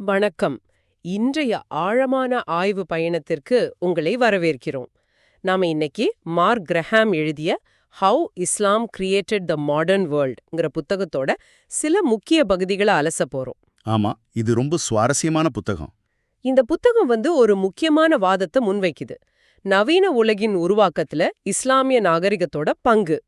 வணக்கம். இன்றைய ஆழமான ஆய்வு பயணத்திற்கு உங்களை வரவேற்கிறோம். நாம இன்னைக்கு மார்க் கிரஹாம் எழுதிய how Islam created the modern வேர்ல்ட்ங்கிற புத்தகத்தோட சில முக்கிய பகுதிகளை அலச போறோம். ஆமா இது ரொம்ப சுவாரஸ்யமான புத்தகம். இந்த புத்தகம் வந்து ஒரு முக்கியமான வாதத்தை முன்வைக்குது. நவீன உலகின் உருவாக்கத்துல இஸ்லாமிய நாகரிகத்தோட பங்கு.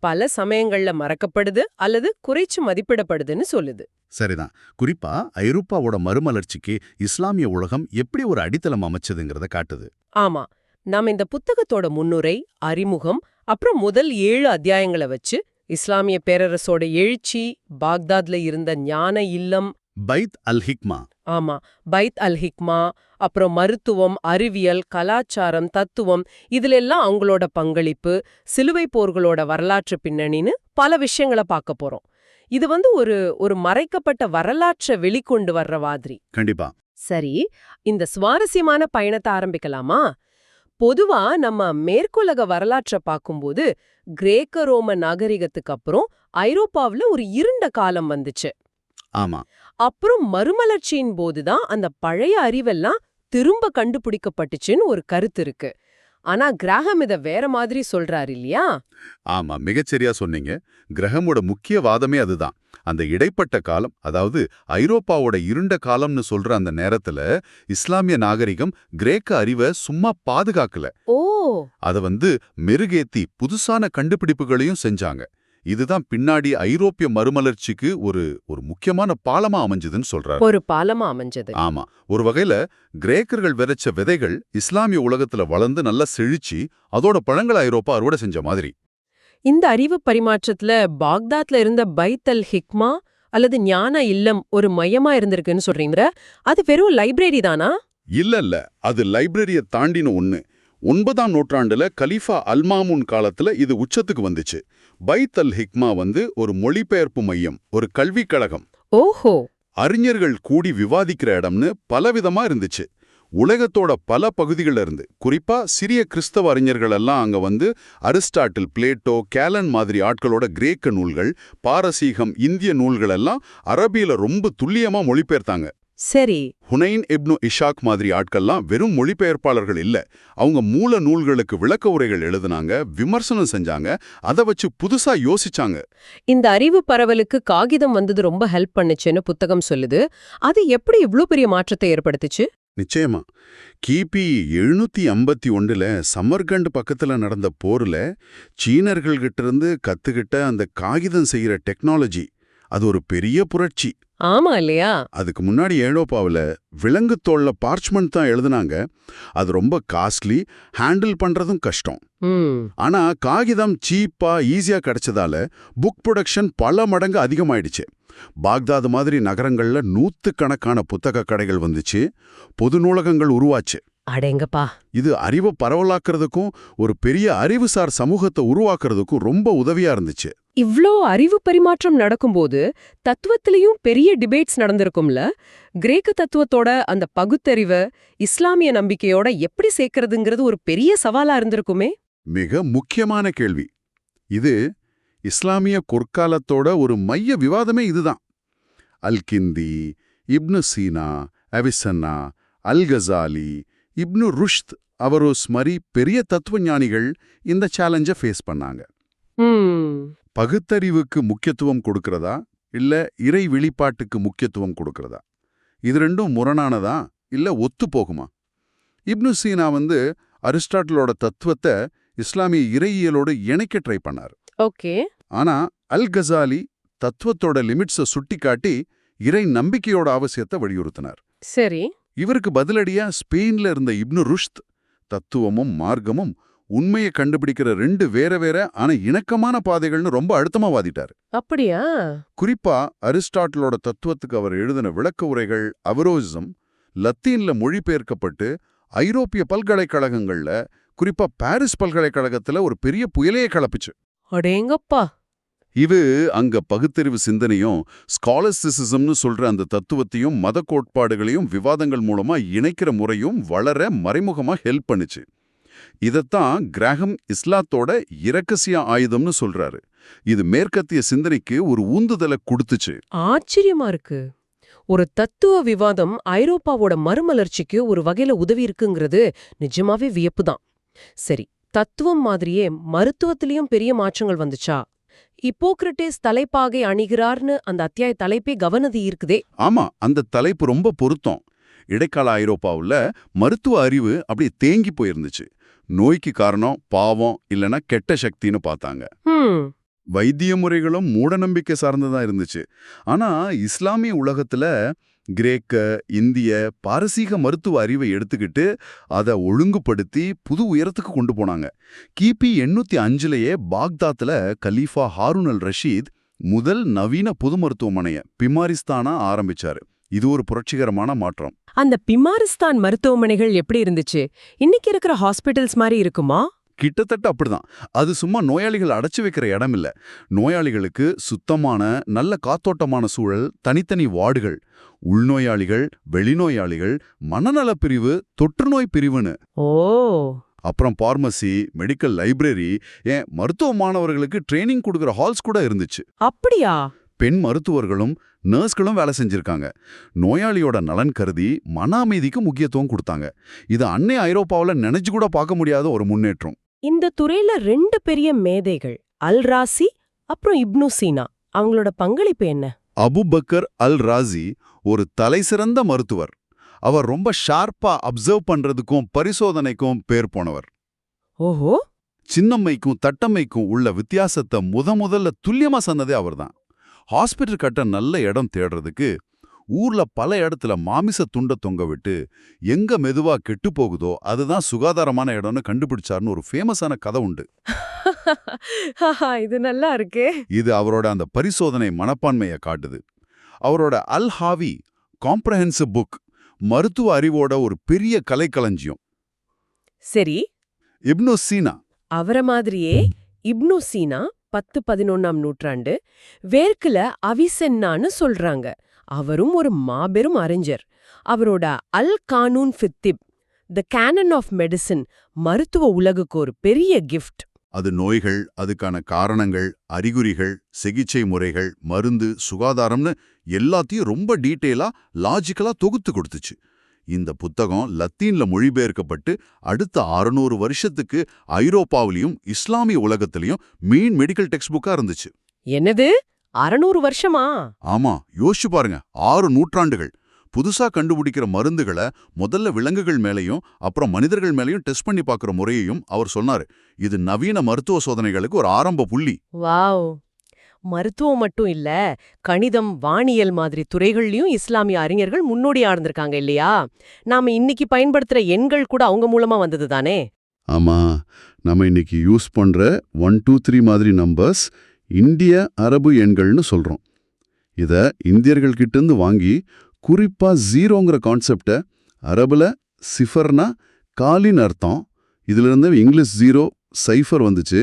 பல சமயங்கள்ல மறக்கப்படுது அல்லது குறைச்சு மதிப்பிடப்படுதுன்னு சொல்லுது. சரிதான். குறிப்பா ஐரோப்பாவோட மறுமலர்ச்சிக்கு இஸ்லாமிய உலகம் எப்படி ஒரு அடித்தளம் அமைச்சதுங்கிறத காட்டுது. ஆமா. நாம இந்த புத்தகத்தோட முன்னுரை அறிமுகம் அப்புறம் முதல் ஏழு அத்தியாயங்களை வச்சு இஸ்லாமிய பேரரசோட எழுச்சி பாக்தாத்ல இருந்த ஞான இல்லம் பைத் அல் ஹிக்மா. ஆமா பைத் அல் ஹிக்மா அப்புறம் மருத்துவம் அறிவியல் கலாச்சாரம் தத்துவம் இதுலெல்லாம் அவங்களோட பங்களிப்பு சிலுவை போர்களோட வரலாற்று பின்னணின்னு பல விஷயங்களை பார்க்க போறோம். இது வந்து ஒரு ஒரு மறைக்கப்பட்ட வரலாற்றை வெளிக்கொண்டு வர்ற மாதிரி. கண்டிப்பா. சரி இந்த சுவாரஸ்யமான பயணத்தை ஆரம்பிக்கலாமா? பொதுவா நம்ம மேற்குலக வரலாற்றை பார்க்கும்போது கிரேக்க ரோம நாகரிகத்துக்கு அப்புறம் ஐரோப்பாவுல ஒரு இருண்ட காலம் வந்துச்சு. ஆமா. அப்புறம் மறுமலர்ச்சியின் போதுதான் அந்த பழைய அறிவெல்லாம் திரும்ப கண்டுபிடிக்கப்பட்டுச்சுன்னு ஒரு கருத்து இருக்கு. ஆனா கிராகம் இத வேற மாதிரி சொல்றாரு இல்லையா? ஆமா மிகச்சரியா சொன்னீங்க. கிரகமோட முக்கிய வாதமே அதுதான். அந்த இடைப்பட்ட காலம் அதாவது ஐரோப்பாவோட இருண்ட காலம்னு சொல்ற அந்த நேரத்துல இஸ்லாமிய நாகரிகம் கிரேக்க அறிவை சும்மா பாதுகாக்கல. ஓ! அத வந்து மெருகேத்தி புதுசான கண்டுபிடிப்புகளையும் செஞ்சாங்க. இதுதான் பின்னாடி ஐரோப்பிய மறுமலர்ச்சிக்கு ஒரு ஒரு முக்கியமான பாலமா அமைஞ்சதுன்னு சொல்றாரு. ஒரு பாலமா அமைஞ்சது. ஆமா. ஒரு வகையில கிரேக்கர்கள் விதைச்ச விதைகள் இஸ்லாமிய உலகத்துல வளர்ந்து நல்லா செழிச்சு அதோட பழங்களை ஐரோப்பா அறுவடை செஞ்ச மாதிரி. இந்த அறிவு பரிமாற்றத்துல பாக்தாத்ல இருந்த பைத் அல் ஹிக்மா அல்லது ஞான இல்லம் ஒரு மையமா இருந்திருக்குன்னு சொல்றீங்க அது வெறும் லைப்ரரி தானா? இல்ல இல்ல. அது லைப்ரரிய தாண்டின ஒண்ணு. ஒன்பதாம் நூற்றாண்டுல கலீஃபா அல்மாமுன் காலத்துல இது உச்சத்துக்கு வந்துச்சு. பைத் அல் ஹிக்மா வந்து ஒரு மொழிபெயர்ப்பு மையம் ஒரு கல்விக் கழகம். ஓஹோ. அறிஞர்கள் கூடி விவாதிக்கிற இடம்னு பலவிதமா இருந்துச்சு. உலகத்தோட பல பகுதிகள்ல இருந்து குறிப்பா சிறிய கிறிஸ்தவ அறிஞர்கள் எல்லாம் அங்க வந்து அரிஸ்டாட்டில் பிளேட்டோ கேலன் மாதிரி ஆட்களோட கிரேக்க நூல்கள் பாரசீகம் இந்திய நூல்கள் எல்லாம் அரபியில ரொம்ப துல்லியமா மொழிபெயர்த்தாங்க. சரி. ஹுனைன் இப்னு இஷாக் மாதிரி ஆட்கள்லாம் வெறும் மொழிபெயர்ப்பாளர்கள் இல்ல. அவங்க மூல நூல்களுக்கு விளக்க உரைகள் எழுதுனாங்க விமர்சனம் செஞ்சாங்க அதை வச்சு புதுசா யோசிச்சாங்க. இந்த அறிவு பரவலுக்கு காகிதம் வந்தது ரொம்ப ஹெல்ப் பண்ணுச்சுன்னு புத்தகம் சொல்லுது. அது எப்படி இவ்ளோ பெரிய மாற்றத்தை ஏற்படுத்துச்சு? நிச்சயமா. கிபி எழுநூத்தி ஐம்பத்தி ஒன்றுல சமர்கண்ட் பக்கத்துல நடந்த போர்ல சீனர்கள்கிட்ட இருந்து கத்துக்கிட்ட அந்த காகிதம் செய்யற டெக்னாலஜி அது ஒரு பெரிய புரட்சி. ஆமா இல்லையா? அதுக்கு முன்னாடி ஏழோப்பாவுல விலங்கு தோல்ல பார்ச்மெண்ட் தான் எழுதுனாங்க. அது ரொம்ப காஸ்ட்லி ஹேண்டில் பண்றதும் கஷ்டம். ஆனா காகிதம் சீப்பா ஈஸியா கிடைச்சதால புக் ப்ரொடக்ஷன் பல மடங்கு அதிகமாயிடுச்சு. பாக்தாது மாதிரி நகரங்கள்ல நூத்துக்கணக்கான புத்தக கடைகள் வந்துச்சு. பொது நூலகங்கள் உருவாச்சு. அடேங்கப்பா இது அறிவை பரவலாக்குறதுக்கும் ஒரு பெரிய அறிவுசார் சமூகத்தை உருவாக்குறதுக்கும் ரொம்ப உதவியா இருந்துச்சு. இவ்ளோ அறிவு பரிமாற்றம் நடக்கும்போது தத்துவத்திலையும் பெரிய டிபேட்ஸ் நடந்திருக்கும்ல? கிரேக்க தத்துவத்தோட அந்த பகுத்தறிவை இஸ்லாமிய நம்பிக்கையோட எப்படி சேர்க்கறதுங்கிறது ஒரு பெரிய சவாலா இருந்திருக்குமே? மிக முக்கியமான கேள்வி. இது இஸ்லாமிய பொற்காலத்தோட ஒரு மைய விவாதமே இதுதான். அல்கிந்தி இப்னு சீனா அவிசன்னா அல் கசாலி இப்னு ருஷ்த் அவரோஸ் மாதிரி பெரிய தத்துவஞானிகள் இந்த சேலஞ்சை ஃபேஸ் பண்ணாங்க. பகுத்தறிவுக்கு முக்கியத்துவம் கொடுக்கறதா? இல்ல இறை வெளிப்பாட்டுக்கு முக்கியத்துவம் கொடுக்கறதா? இது ரெண்டும் முரணானதா? இல்ல ஒத்து போகுமா? இப்னு சீனா வந்து அரிஸ்டாட்டிலோட தத்துவத்தை இஸ்லாமிய இறையியலோடு இணைக்க ட்ரை பண்ணார். ஓகே. ஆனா அல் கசாலி தத்துவத்தோட லிமிட்ஸை சுட்டிக்காட்டி இறை நம்பிக்கையோட அவசியத்தை வலியுறுத்தினார். சரி. இவருக்கு பதிலடியா ஸ்பெயின்ல இருந்த இப்னு ருஷ்த் தத்துவமும் மார்க்கமும் உண்மையை கண்டுபிடிக்கிற ரெண்டு வேற வேற ஆனா இணக்கமான பாதைகள்னு ரொம்ப அழுத்தமா வாதிட்டார். அப்படியா? குறிப்பா அரிஸ்டாட்டிலோட தத்துவத்துக்கு அவர் எழுதின விளக்க உரைகள் அவரோசிசம் லத்தீன்ல மொழிபெயர்க்கப்பட்டு ஐரோப்பிய பல்கலைக்கழகங்கள்ல குறிப்பா பாரிஸ் பல்கலைக்கழகத்துல ஒரு பெரிய புயலையே கிளப்பிச்சு அடேங்கப்பா! இது அங்க பகுத்தறிவு சிந்தனையும் ஸ்காலர்சிசிசம்னு சொல்ற அந்த தத்துவத்தையும் மத கோட்பாடுகளையும் விவாதங்கள் மூலமா இணைக்கிற முறையும் வளர மறைமுகமா ஹெல்ப் பண்ணுச்சு. இதத்தான் கிரகம் இஸ்லாத்தோட இரகசிய ஆயுதம்னு சொல்றாரு. இது மேற்கத்திய சிந்தனைக்கு ஒரு ஊந்துதலை கொடுத்துச்சு. ஆச்சரியமா இருக்கு. ஒரு தத்துவ விவாதம் ஐரோப்பாவோட மறுமலர்ச்சிக்கு ஒரு வகையில உதவி இருக்குங்கிறது நிஜமாவே வியப்புதான். சரி தத்துவம் மாதிரியே மருத்துவத்திலையும் பெரிய மாற்றங்கள் வந்துச்சா? இப்போக்ரட்டிஸ் தலைப்பாகை அணிகிறார்னு அந்த அத்தியாய தலைப்பே கவனதி இருக்குதே ஆமா அந்த தலைப்பு ரொம்ப பொருத்தம். இடைக்கால ஐரோப்பாவுல மருத்துவ அறிவு அப்படியே தேங்கி போயிருந்துச்சு. நோய்க்கு காரணம் பாவம் இல்லனா கெட்ட சக்தின்னு பார்த்தாங்க. வைத்திய முறைகளும் மூடநம்பிக்கை சார்ந்ததா இருந்துச்சு. ஆனா இஸ்லாமிய உலகத்துல கிரேக்க இந்திய பாரசீக மருத்துவ அறிவை எடுத்துக்கிட்டு அதை ஒழுங்குபடுத்தி புது உயரத்துக்கு கொண்டு போனாங்க. கிபி எண்ணூத்தி அஞ்சுலயே பாக்தாத்ல கலீஃபா ஹாரூன் அல் ரஷீத் முதல் நவீன பொது மருத்துவமனைய பிமாரிஸ்தானா ஆரம்பிச்சாரு. இது ஒரு புரட்சிகரமான மாற்றம். அந்த பிமாரிஸ்தான் மருத்துவமனைகள் எப்படி இருந்துச்சு? இன்னைக்கு இருக்கிற ஹாஸ்பிட்டல்ஸ் மாதிரி இருக்குமா? கிட்டத்தட்ட அப்படிதான். அது சும்மா நோயாளிகள் அடைச்சு வைக்கிற இடம் இல்ல. நோயாளிகளுக்கு சுத்தமான நல்ல காத்தோட்டமான சூழல் தனித்தனி வார்டுகள் உள்நோயாளிகள் வெளிநோயாளிகள் மனநலப் பிரிவு தொற்றுநோய் பிரிவுன்னு. ஓ! அப்புறம் பார்மசி மெடிக்கல் லைப்ரரி ஏன் மருத்துவ மாணவர்களுக்கு ட்ரைனிங் கொடுக்குற ஹால்ஸ் கூட இருந்துச்சு. அப்படியா? பெண் மருத்துவர்களும் நர்ஸ்களும் வேலை செஞ்சிருக்காங்க. நோயாளியோட நலன் கருதி மன அமைதிக்கு முக்கியத்துவம் கொடுத்தாங்க. இது அன்னை ஐரோப்பாவுல நினைச்சு கூட பார்க்க முடியாத ஒரு முன்னேற்றம். இந்த துறையில ரெண்டு பெரிய மேதைகள் அல் ராசி அப்புறம் இப்னு சீனா. அவங்களோட பங்களிப்பு என்ன? அபுபக்கர் அல் ராசி ஒரு தலைசிறந்த மருத்துவர். அவர் ரொம்ப ஷார்ப்பா அப்சர்வ் பண்றதுக்கும் பரிசோதனைக்கும் பேர் போனவர். ஓஹோ! சின்னம்மைக்கும் தட்டம்மைக்கும் உள்ள வித்தியாசத்தை முத முதல்ல துல்லியமா சொன்னதே அவர்தான். ஹாஸ்பிட்டல் கட்ட நல்ல இடம் தேடுறதுக்கு ஊர்ல பல இடத்துல மாமிச துண்ட தொங்க விட்டு எங்க மெதுவா கெட்டு போகுதோ அதுதான் சுகாதாரமான இடம்னு கண்டுபிடிச்சாருன்னு ஒரு ஃபேமஸான கதை உண்டு. இது நல்லா இருக்கே. இது அவரோட அந்த பரிசோதனை மனப்பான்மையை காட்டுது. அவரோட அல் ஹாவி காம்ப்ரஹென்சிவ் புக் மருத்துவ அறிவோட ஒரு பெரிய கலைக்களஞ்சியம். சரி. இப்னு சீனா. அவரை மாதிரியே இப்னு சீனா பத்து பதினொன்னாம் நூற்றாண்டு வேர்க்குல அவிசென்னான்னு சொல்றாங்க. அவரும் ஒரு மாபெரும் அறிஞர். அவரோட அல் கானூன் ஃபித்திப் த கேனன் ஆஃப் மெடிசின் மருத்துவ உலகுக்கு ஒரு பெரிய கிஃப்ட் அது நோய்கள் அதுக்கான காரணங்கள் அறிகுறிகள் சிகிச்சை முறைகள் மருந்து சுகாதாரம்னு எல்லாத்தையும் ரொம்ப டீட்டெயிலா லாஜிக்கலா தொகுத்து கொடுத்துச்சு. இந்த புத்தகம் லத்தீன்ல மொழிபெயர்க்கப்பட்டு அடுத்த அறுநூறு வருஷத்துக்கு ஐரோப்பாவிலையும் இஸ்லாமிய உலகத்திலையும் மெயின் மெடிக்கல் டெக்ஸ்ட் புக்கா இருந்துச்சு. என்னது? அறநூறு வருஷமா? ஆமா யோசிச்சு பாருங்க. ஆறு நூற்றாண்டுகள். புதுசா கண்டுபிடிக்கிற மருந்துகளை முதல்ல விலங்குகள் மேலயும் அப்புறம் மனிதர்கள் மேலயும் டெஸ்ட் பண்ணி பார்க்குற முறையையும் அவர் சொன்னாரு. இது நவீன மருத்துவ சோதனைகளுக்கு ஒரு ஆரம்ப புள்ளி. வாவ்! மருத்துவம் மட்டும் இல்ல கணிதம் வானியல் மாதிரி துறைகள்லயும் இஸ்லாமிய அறிஞர்கள் முன்னோடியா இருந்திருக்காங்க இல்லையா? நாம இன்னைக்கு பயன்படுத்துற எண்கள் கூட அவங்க மூலமா வந்தது தானே? ஆமா நம்ம இன்னைக்கு யூஸ் பண்ற ஒன் டூ த்ரீ மாதிரி நம்பர்ஸ் இந்திய அரபு எண்கள்னு சொல்றோம். இத இந்தியர்கள் கிட்டேருந்து வாங்கி குறிப்பா ஜீரோங்கிற கான்செப்டை அரபுல சிஃபர்னா காலின் அர்த்தம். இதுல இருந்து இங்கிலீஷ் ஜீரோ சைஃபர் வந்துச்சு.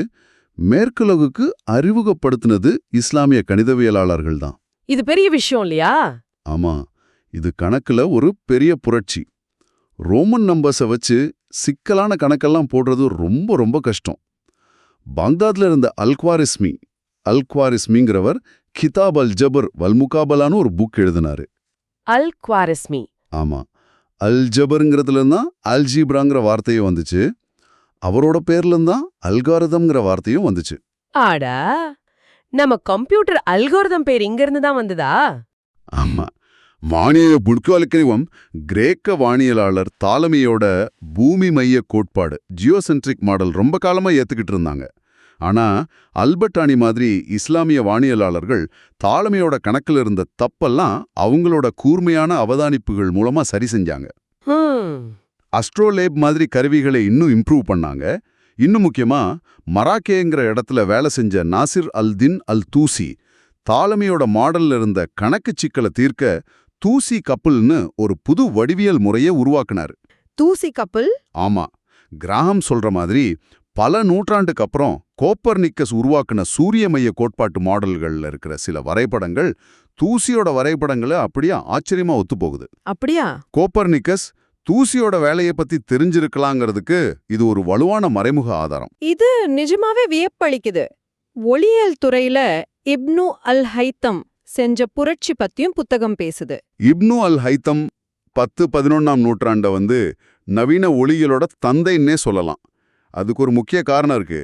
மேற்குலகுக்கு அறிமுகப்படுத்தினது இஸ்லாமிய கணிதவியலாளர்கள் தான். இது பெரிய விஷயம் இல்லையா? ஆமா. இது கணக்குல ஒரு பெரிய புரட்சி. ரோமன் நம்பர்ஸை வச்சு சிக்கலான கணக்கெல்லாம் போடுறது ரொம்ப ரொம்ப கஷ்டம். பாக்தாத்ல இருந்த அல்குவாரிஸ்மி அல்குவாரிஸ்மிங்கிறவர் கிதாப் அல் ஜபர் வல்முகாபலான்னு ஒரு புக் எழுதினாரு. அல் குவாரஸ்மி ஆமா. அல் ஜபருங்கிறதுல தான் அல்ஜீப்ராங்கிற வார்த்தையும் வந்துச்சு. அவரோட பேர்ல தான் அல்காரதம்ங்கிற வார்த்தையும் வந்துச்சு. ஆடா! நம்ம கம்ப்யூட்டர் அல்கோரிதம் பேர் இங்க இருந்து தான் வந்ததா? ஆமா. வானியல் புட்காலிக்கனிவம் கிரேக்க வானியலாளர் தாலமியோட பூமி மைய கோட்பாடு ஜியோசென்ட்ரிக் மாடல் ரொம்ப காலமா ஏத்துக்கிட்டு இருந்தாங்க. ஆனா அல்பர்டானி மாதிரி இஸ்லாமிய வானியலாளர்கள் தாலமியோட கணக்குல இருந்த தப்பெல்லாம் அவங்களோட கூர்மையான அவதானிப்புகள் மூலமா சரி செஞ்சாங்க. அஸ்ட்ரோலேப் மாதிரி கருவிகளை இன்னும் இம்ப்ரூவ் பண்ணாங்க. இன்னும் முக்கியமா மராக்கேங்கிற இடத்துல வேலை செஞ்ச நாசிர் அல் தின் அல் தூசி தாலமியோட மாடல்ல இருந்த கணக்கு சிக்கலை தீர்க்க தூசி கப்பல்னு ஒரு புது வடிவியல் முறையை உருவாக்குனாரு. தூசி கப்பல்? ஆமா கிராஹம் சொல்ற மாதிரி பல நூற்றாண்டுக்கு அப்புறம் கோப்பர்னிக்கஸ் உருவாக்குன சூரிய மைய கோட்பாட்டு மாடல்கள்ல இருக்கிற சில வரைபடங்கள் தூசியோட வரைபடங்களை அப்படியே ஆச்சரியமா ஒத்துப்போகுது. அப்படியா? கோப்பர்னிக்கஸ் தூசியோட வேலையை பத்தி தெரிஞ்சிருக்கலாங்கிறதுக்கு இது ஒரு வலுவான மறைமுக ஆதாரம். இது நிஜமாவே வியப்பளிக்குது. ஒளியியல் துறையில இப்னு அல் ஹைத்தம் செஞ்ச புரட்சி பத்தியும் புத்தகம் பேசுது. இப்னு அல் ஹைத்தம் பத்து பதினொன்னாம் நூற்றாண்ட வந்து நவீன ஒளியியலோட தந்தைன்னே சொல்லலாம். அதுக்கு ஒரு முக்கிய காரணம் இருக்கு.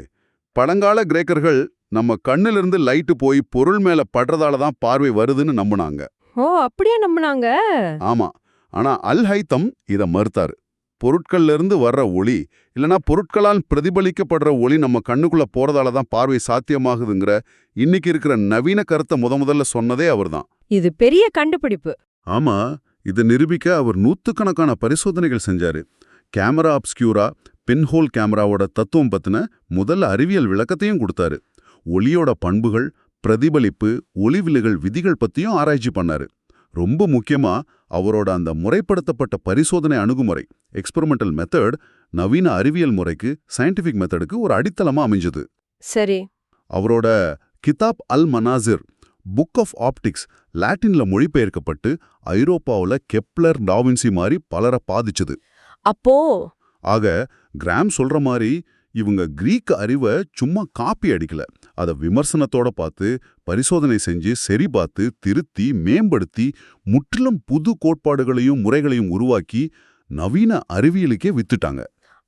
பழங்கால கிரேக்கர்கள் நம்ம கண்ணிலிருந்து லைட்டு போய் பொருள் மேல படுறதால தான் பார்வை வருதுன்னு நம்புனாங்க. ஓ அப்படியே நம்புனாங்க? ஆமா. ஆனா அல் ஹைத்தம் இத மறுத்தாரு. பொருட்கள்ல இருந்து வர்ற ஒளி இல்லனா பொருட்களால் பிரதிபலிக்கப்படுற ஒளி நம்ம கண்ணுக்குள்ள போறதால தான் பார்வை சாத்தியமாகுதுங்கிற இன்னைக்கு இருக்கிற நவீன கருத்தை முத முதல்ல சொன்னதே அவர்தான். இது பெரிய கண்டுபிடிப்பு. ஆமா இதை நிரூபிக்க அவர் நூத்துக்கணக்கான பரிசோதனைகள் செஞ்சாரு. கேமரா அப்ஸ்கியூரா பின்ஹோல் கேமராவோட தத்துவம் பத்தின முதல்ல அறிவியல் விளக்கத்தையும் கொடுத்தாரு. ஒளியோட பண்புகள் பிரதிபலிப்பு ஒளிவிலகல் விதிகள் பத்தியும் ஆராய்ச்சி பண்ணாரு. ரொம்ப முக்கியமா அவரோட அந்த முறைப்படுத்தப்பட்ட பரிசோதனை அணுகுமுறை எக்ஸ்பெரிமெண்டல் மெத்தட் நவீன அறிவியல் முறைக்கு சயின்டிஃபிக் மெத்தடுக்கு ஒரு அடித்தளமா அமைஞ்சது. சரி. அவரோட Kitab al Manazir book of optics லாட்டின்ல மொழிபெயர்க்கப்பட்டு ஐரோப்பாவுல கெப்லர் டாவின்சி மாதிரி பலரை பாதிச்சது. அப்போ ஆக கிராம் சொல்ற மாதிரி இவங்க கிரீக் அறிவை சும்மா காப்பி அடிக்கல. அதை விமர்சனத்தோட பார்த்து பரிசோதனை செஞ்சு சரி பார்த்து திருத்தி மேம்படுத்தி முற்றிலும் புது கோட்பாடுகளையும் முறைகளையும் உருவாக்கி நவீன அறிவியலுக்கே வித்துட்டாங்க.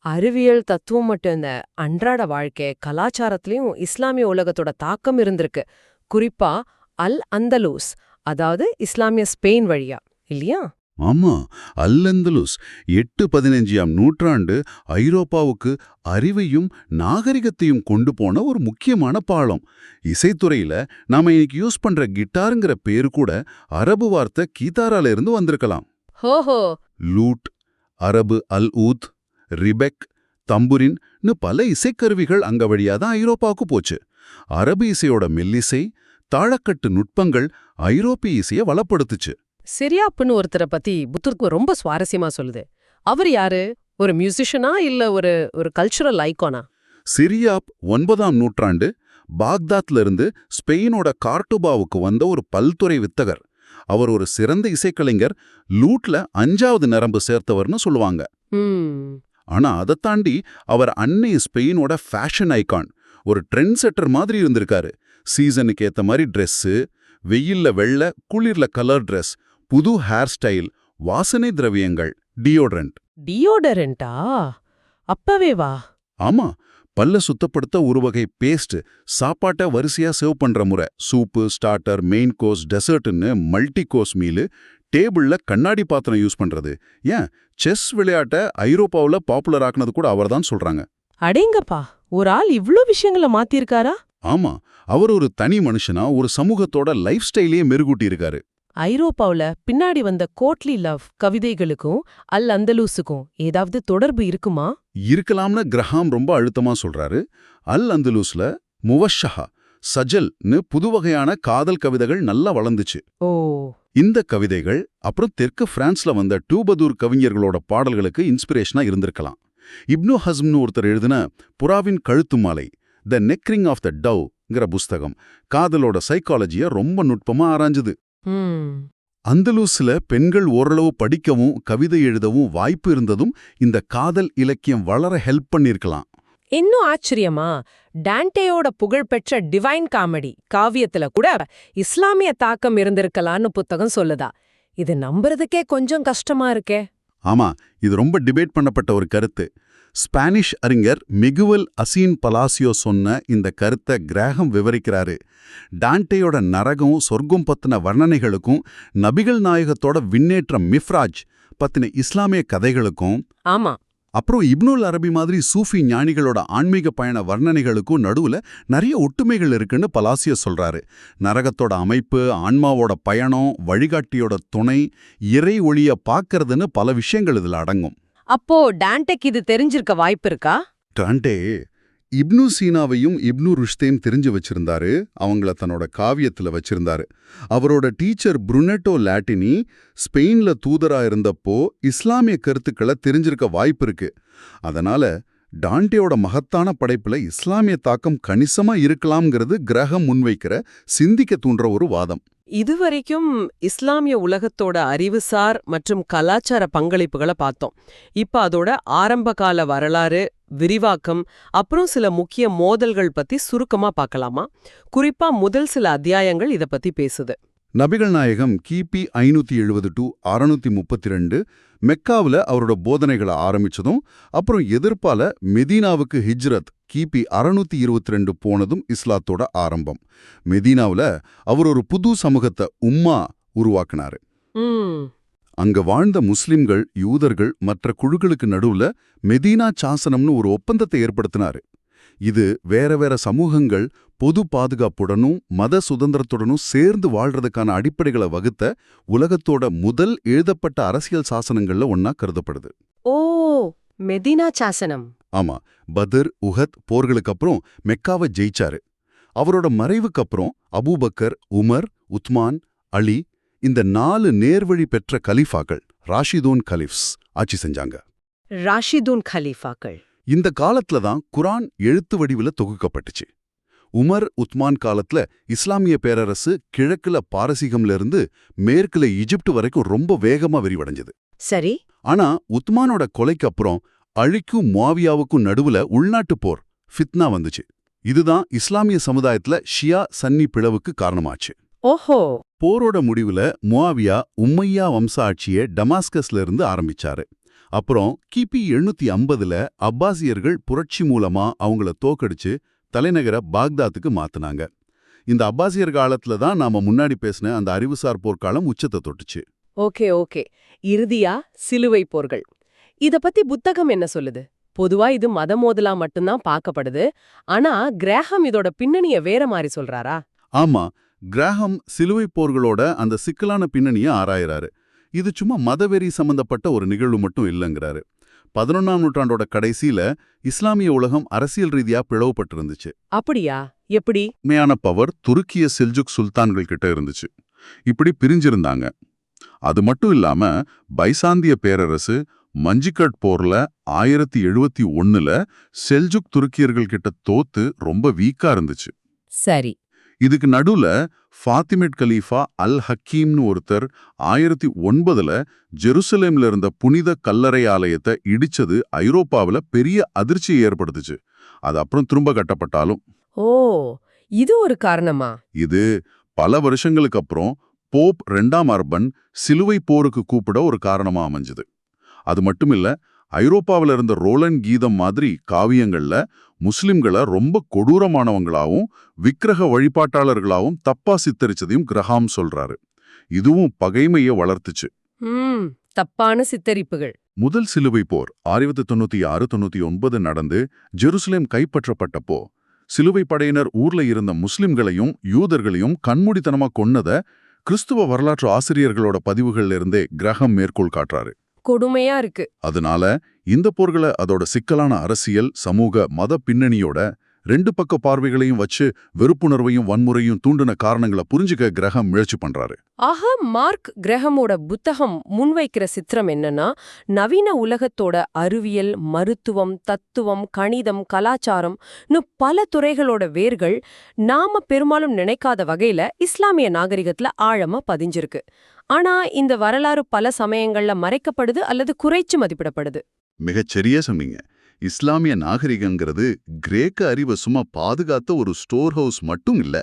அறிவியல் தத்துவம் மட்டும் இந்த அன்றாட வாழ்க்கை கலாச்சாரத்திலையும் இஸ்லாமிய உலகத்தோட தாக்கம் இருந்திருக்கு. குறிப்பா அல் அந்தலூஸ் அதாவது இஸ்லாமிய ஸ்பெயின் வழியா இல்லையா? ஆமா அல்லந்தலுஸ் எட்டு பதினஞ்சாம் நூற்றாண்டு ஐரோப்பாவுக்கு அறிவையும் நாகரிகத்தையும் கொண்டு போன ஒரு முக்கியமான பாலம். இசைத்துறையில நாம இன்னைக்கு யூஸ் பண்ற கிட்டாருங்கிற பேரு கூட அரபு வார்த்தை கீதாரால இருந்து வந்திருக்கலாம். ஹோஹோ. லூட் அரபு அல் ஊத் ரிபெக் தம்புரின்னு பல இசைக்கருவிகள் அங்க வழியா தான் ஐரோப்பாவுக்கு போச்சு. அரபு இசையோட மெல்லிசை தாழக்கட்டு நுட்பங்கள் ஐரோப்பிய இசையை வளப்படுத்துச்சு. சிரியாப்புன்னு ஒருத்தரை பத்தி புத்தருக்கு ரொம்ப சுவாரஸ்யமா சொல்லுது. அவர் யாரு? ஒரு மியூசிஷியனா இல்ல ஒரு ஒரு கல்ச்சுரல் ஐகானா சிரியாப் ஒன்பதாம் நூற்றாண்டு பாக்தாத்ல இருந்து ஸ்பெயினோட கார்டுபாவுக்கு வந்த ஒரு பல்துறை வித்தகர். அவர் ஒரு சிறந்த இசைக்கலைஞர் லூட்ல அஞ்சாவது நரம்பு சேர்த்தவர்னு சொல்லுவாங்க. ஆனா அதைத் தாண்டி அவர் அன்னைய ஸ்பெயினோட ஃபேஷன் ஐகான் ஒரு ட்ரெண்ட் செட்டர் மாதிரி இருந்திருக்காரு. சீசனுக்கு ஏத்த மாதிரி ட்ரெஸ்ஸு வெயில்ல வெள்ளை குளிர்ல கலர் ட்ரெஸ் புது ஹேர் ஸ்டைல் வாசனை திரவியங்கள் டியோட்ரண்ட். டியோடரண்டா? அப்பவே வா. ஆமா பல்ல சுத்தப்படுத்த ஒரு வகை பேஸ்ட் சாப்பாட்டை வரிசையா சர்வ் பண்ற முறை. சூப்பு ஸ்டார்டர் மெயின் கோர்ஸ் டெசர்ட்னு மல்டி கோர்ஸ் மீலு டேபிள்ல கண்ணாடி பாத்திரம் யூஸ் பண்றது. ஏன்? செஸ் விளையாட்டை ஐரோப்பாவுல பாப்புலர் ஆக்குனது கூட அவர்தான் சொல்றாங்க. அடேங்கப்பா ஒரு ஆள் இவ்ளோ விஷயங்களை மாத்திருக்காரா? ஆமா அவர் ஒரு தனி மனுஷனா ஒரு சமூகத்தோட லைஃப் ஸ்டைலையே மெருகூட்டி இருக்காரு ஐரோப்பாவுல பின்னாடி வந்த கோட்லி லவ் கவிதைகளுக்கும் அல் அந்தலூஸுக்கும் ஏதாவது தொடர்பு இருக்குமா? இருக்கலாம்னு கிரஹாம் ரொம்ப அழுத்தமா சொல்றாரு. அல் அந்துலூஸ்ல முவஷஹா சஜல்னு புதுவகையான காதல் கவிதைகள் நல்லா வளர்ந்துச்சு. ஓ. இந்த கவிதைகள் அப்புறம் தெற்கு பிரான்ஸ்ல வந்த டூபதூர் கவிஞர்களோட பாடல்களுக்கு இன்ஸ்பிரேஷனா இருந்திருக்கலாம். இப்னு ஹஸ்ம்னு ஒருத்தர் எழுதின புறாவின் கழுத்து மாலை த நெக்ரிங் ஆஃப் த டவ்ங்கிற புஸ்தகம் காதலோட சைக்காலஜிய ரொம்ப நுட்பமா ஆராய்ஞ்சுது அந்தலூஸ்ல பெண்கள் ஓரளவு படிக்கவும் கவிதை எழுதவும் வாய்ப்பு இருந்ததும் இந்த காதல் இலக்கியம் வளர ஹெல்ப் பண்ணிருக்கலாம். இன்னும் ஆச்சரியமா? டான்டேயோட புகழ்பெற்ற டிவைன் காமெடி காவியத்துல கூட இஸ்லாமிய தாக்கம் இருந்திருக்கலான்னு புத்தகம் சொல்லுதா. இது நம்புறதுக்கே கொஞ்சம் கஷ்டமா இருக்கே. ஆமா இது ரொம்ப டிபேட் பண்ணப்பட்ட ஒரு கருத்து. ஸ்பானிஷ் அறிஞர் மிகுவல் அசீன் பலாசியோ சொன்ன இந்த கருத்தை கிரேகம் விவரிக்கிறாரு. டான்டேயோட நரகம் சொர்க்கம் பத்தின வர்ணனைகளுக்கும் நபிகள் நாயகத்தோட விண்ணேற்றம் மிஃப்ராஜ் பத்தின இஸ்லாமிய கதைகளுக்கும் ஆமா. அப்புறம் இப்னுல் அரபி மாதிரி சூஃபி ஞானிகளோட ஆன்மீக பயண வர்ணனைகளுக்கும் நடுவுல நிறைய ஒட்டுமைகள் இருக்குன்னு பலாசியோ சொல்றாரு. நரகத்தோட அமைப்பு ஆன்மாவோட பயணம் வழிகாட்டியோட துணை இறை ஒளிய பார்க்கறதுன்னு பல விஷயங்கள் இதுல அடங்கும். அப்போ டான்டெக் இது தெரிஞ்சிருக்க வாய்ப்பு இருக்கா? டாண்டே இப்னு சீனாவையும் இப்னு ருஷ்தையும் தெரிஞ்சு வச்சிருந்தாரு. அவங்கள தன்னோட காவியத்துல வச்சிருந்தாரு. அவரோட டீச்சர் புருனெட்டோ லாட்டினி ஸ்பெயின்ல தூதரா இருந்தப்போ இஸ்லாமிய கருத்துக்களை தெரிஞ்சிருக்க வாய்ப்பு இருக்கு. அதனால டாண்டேயோட மகத்தான படைப்புல இஸ்லாமிய தாக்கம் கணிசமா இருக்கலாம்ங்கிறது கிரகம் முன்வைக்கிற சிந்திக்க தூண்டுற ஒரு வாதம். இதுவரைக்கும் இஸ்லாமிய உலகத்தோட அறிவுசார் மற்றும் கலாச்சார பங்களிப்புகளை பார்த்தோம். இப்ப அதோட ஆரம்பகால வரலாறு விரிவாக்கம் அப்புறம் சில முக்கிய மோதல்கள் பத்தி சுருக்கமா பார்க்கலாமா? குறிப்பா முதல் சில அத்தியாயங்கள் இத பத்தி பேசுது. நபிகள் நாயகம் கிபி ஐநூத்தி எழுபது டு அறுநூத்தி முப்பத்தி ரெண்டு மெக்காவுல அவரோட போதனைகளை ஆரம்பிச்சதும் அப்புறம் எதிர்ப்பால மெதீனாவுக்கு ஹிஜ்ரத் கிபி அறுநூத்தி இருபத்தி ரெண்டு போனதும் இஸ்லாத்தோட ஆரம்பம். மெதீனாவுல அவர் ஒரு புது சமூகத்தை உம்மா உருவாக்குனாரு. அங்க வாழ்ந்த முஸ்லிம்கள் யூதர்கள் மற்ற குழுக்களுக்கு நடுவுல மெதீனா சாசனம்னு ஒரு ஒப்பந்தத்தை ஏற்படுத்தினாரு. இது வேற வேற சமூகங்கள் பொது பாதுகாப்புடனும் மத சுதந்திரத்துடனும் சேர்ந்து வாழ்றதுக்கான அடிப்படைகளை வகுத்த உலகத்தோட முதல் எழுதப்பட்ட அரசியல் சாசனங்கள்ல ஒன்னா கருதப்படுது. ஓ மெதினா சாசனம். ஆமா பத்ர் உஹத் போர்களுக்கு அப்புறம் மெக்காவை ஜெயிச்சாரு. அவரோட மறைவுக்கு அப்புறம் அபூபக்கர் உமர் உத்மான் அலி இந்த நாலு நேர்வழி பெற்ற கலீஃபாக்கள் ராஷிதூன் கலீஃப்ஸ் ஆட்சி செஞ்சாங்க. ராஷிதூன் கலீஃபாக்கள். இந்த காலத்துல தான் குரான் எழுத்து வடிவுல தொகுக்கப்பட்டுச்சு. உமர் உத்மான் காலத்துல இஸ்லாமிய பேரரசு கிழக்குல பாரசீகம்ல இருந்து மேற்குல இஜிப்ட் வரைக்கும் ரொம்ப வேகமா விரிவடைஞ்சது. சரி. ஆனா உத்மானோட கொலைக்கு அப்புறம் அழிக்கும் முவாவியாவுக்கும் நடுவுல உள்நாட்டுப் போர் ஃபித்னா வந்துச்சு. இதுதான் இஸ்லாமிய சமுதாயத்துல ஷியா சன்னி பிளவுக்கு காரணமாச்சு. ஓஹோ. போரோட முடிவுல முவாவியா உம்மையா வம்ச ஆட்சியை டமாஸ்கஸ்ல இருந்து ஆரம்பிச்சாரு. அப்புறம் கிபி எழுநூத்தி ஐம்பதுல அப்பாசியர்கள் புரட்சி மூலமா அவங்கள தோக்கடிச்சு தலைநகர பாக்தாத்துக்கு மாத்துனாங்க. இந்த அப்பாசியர் காலத்துல தான் நாம முன்னாடி பேசின அந்த அறிவுசார் போர்க்காலம் உச்சத்தை தொட்டுச்சு. Okay okay. இறுதியா சிலுவை போர்கள். இத பத்தி புத்தகம் என்ன சொல்லுது? பொதுவா இது மத மோதலா மட்டும்தான் பார்க்கப்படுது. ஆனா கிரேஹம் இதோட பின்னணிய வேற மாதிரி சொல்றாரா? ஆமா கிராஹம் சிலுவை போர்களோட அந்த சிக்கலான பின்னணியை ஆராயறாரு. இது சும்மா மதவெறி சம்பந்தப்பட்ட ஒரு நிகழ்வு மட்டும் இல்லைங்கிறாரு. பதினொன்னாம் நூற்றாண்டோட கடைசியில இஸ்லாமிய உலகம் அரசியல் ரீதியா பிளவுபட்டிருந்துச்சு. அப்படியா? எப்படி? உண்மையான பவர் துருக்கிய செல்ஜுக் சுல்தான்கள் கிட்ட இருந்துச்சு. இப்படி பிரிஞ்சிருந்தாங்க. அது மட்டும் இல்லாம பைசாந்திய பேரரசு மஞ்சிக்கட் போர்ல ஆயிரத்தி எழுபத்தி ஒண்ணுல செல்ஜுக் துருக்கியர்கள் கிட்ட தோத்து ரொம்ப வீக்கா இருந்துச்சு. சரி. இதுக்கு நடுவுல ஃபாத்திமெட் கலீஃபா அல் ஹக்கீம்னு ஒருத்தர் ஆயிரத்தி ஒன்பதுல ஜெருசலேம்ல இருந்த புனித கல்லறை ஆலயத்தை இடிச்சது ஐரோப்பாவுல பெரிய அதிர்ச்சியை ஏற்படுத்துச்சு. அது அப்புறம் திரும்ப கட்டப்பட்டாலும். ஓ இது ஒரு காரணமா? இது பல வருஷங்களுக்கு அப்புறம் போப் ரெண்டாம் அர்பன் சிலுவை போருக்கு கூப்பிட ஒரு காரணமா அமைஞ்சது. அது மட்டுமில்ல ஐரோப்பாவில இருந்த ரோலன் கீதம் மாதிரி காவியங்கள்ல முஸ்லிம்களை ரொம்ப கொடூரமானவங்களாவும் விக்கிரக வழிபாட்டாளர்களாவும் தப்பா சித்தரிச்சதையும் கிரஹாம் சொல்றாரு. இதுவும் பகைமையை வளர்த்துச்சு. தப்பான சித்தரிப்புகள். முதல் சிலுவை போர் ஆயிரத்தி தொண்ணூத்தி ஆறு தொண்ணூத்தி ஒன்பது நடந்து ஜெருசலேம் கைப்பற்றப்பட்டப்போ சிலுவை படையினர் ஊர்ல இருந்த முஸ்லிம்களையும் யூதர்களையும் கண்மூடித்தனமா கொன்னத கிறிஸ்துவ வரலாற்று ஆசிரியர்களோட பதிவுகள்ல இருந்தே கிரகம் மேற்கோள் காட்டுறாரு. கொடுமையா இருக்கு. அதனால இந்த போர்களை அதோட சிக்கலான அரசியல் சமூக மத பின்னணியோட ரெண்டு பக்க பார்வைகளையும் வச்சு வெறுப்புணர்வையும் வன்முறையும் தூண்டின காரணங்களை புரிஞ்சுக்க கிரகம் முயற்சி பண்றாரு. ஆஹா மார்க் கிரஹமோட புத்தகம் முன்வைக்கிற சித்திரம் என்னன்னா நவீன உலகத்தோட அறிவியல் மருத்துவம் தத்துவம் கணிதம் கலாச்சாரம் பல துறைகளோட வேர்கள் நாம பெரும்பாலும் நினைக்காத வகையில இஸ்லாமிய நாகரிகத்துல ஆழமா பதிஞ்சிருக்கு. ஆனா இந்த வரலாறு பல சமயங்கள்ல மறைக்கப்படுது அல்லது குறைச்சு மதிப்பிடப்படுது. மிகச்சரியா சொன்னீங்க. இஸ்லாமிய நாகரிகங்கிறது கிரேக்க அறிவை சும்மா பாதுகாத்த ஒரு ஸ்டோர் ஹவுஸ் மட்டும் இல்ல.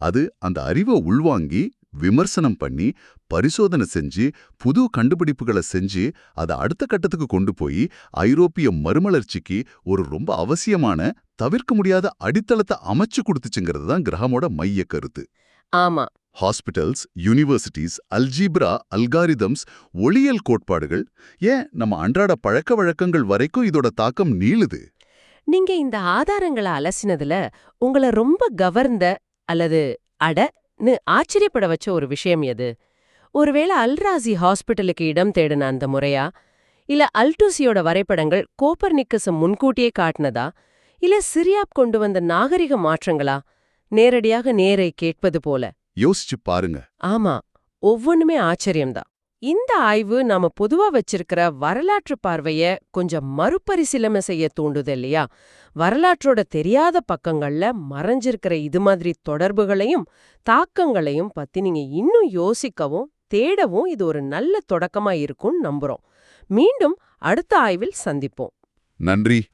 அது அந்த அறிவை உள்வாங்கி விமர்சனம் பண்ணி பரிசோதனை செஞ்சு புது கண்டுபிடிப்புகளை செஞ்சு அதை அடுத்த கட்டத்துக்கு கொண்டு போய் ஐரோப்பிய மறுமலர்ச்சிக்கு ஒரு ரொம்ப அவசியமான தவிர்க்க முடியாத அடித்தளத்தை அமைச்சு கொடுத்துச்சுங்கிறது தான் கிரகமோட மைய கருத்து. ஆமா. ஹாஸ்பிட்டல்ஸ் யூனிவர்சிட்டிஸ் அல்ஜீப்ரா அல்காரிதம்ஸ் ஒளியல் கோட்பாடுகள் ஏன் நம்ம அன்றாட பழக்க வழக்கங்கள் வரைக்கும் இதோட தாக்கம் நீளுது? நீங்க இந்த ஆதாரங்களை அலசினதுல உங்கள ரொம்ப கவர்ந்த அல்லது அடன்னு ஆச்சரியப்பட வச்ச ஒரு விஷயம் எது? ஒருவேளை அல்ராசி ஹாஸ்பிட்டலுக்கு இடம் தேடின அந்த முறையா? இல்ல அல்டூசியோட வரைபடங்கள் கோப்பர்னிக்கஸ முன்கூட்டியே காட்டினதா? இல்ல சிரியாப் கொண்டு வந்த நாகரிக மாற்றங்களா? நேரடியாக நேரை கேட்பது போல. யோசிச்சு பாருங்க. ஆமா ஒவ்வொன்னுமே ஆச்சரியம்தான். இந்த ஆய்வு நாம பொதுவா வச்சிருக்கிற வரலாற்று பார்வைய கொஞ்சம் மறுபரிசீலனை செய்ய தூண்டுது இல்லையா? வரலாற்றோட தெரியாத பக்கங்கள்ல மறைஞ்சிருக்கிற இது மாதிரி தொடர்புகளையும் தாக்கங்களையும் பத்தி நீங்க இன்னும் யோசிக்கவும் தேடவும் இது ஒரு நல்ல தொடக்கமா இருக்கும்னு நம்புறோம். மீண்டும் அடுத்த ஆய்வில் சந்திப்போம். நன்றி.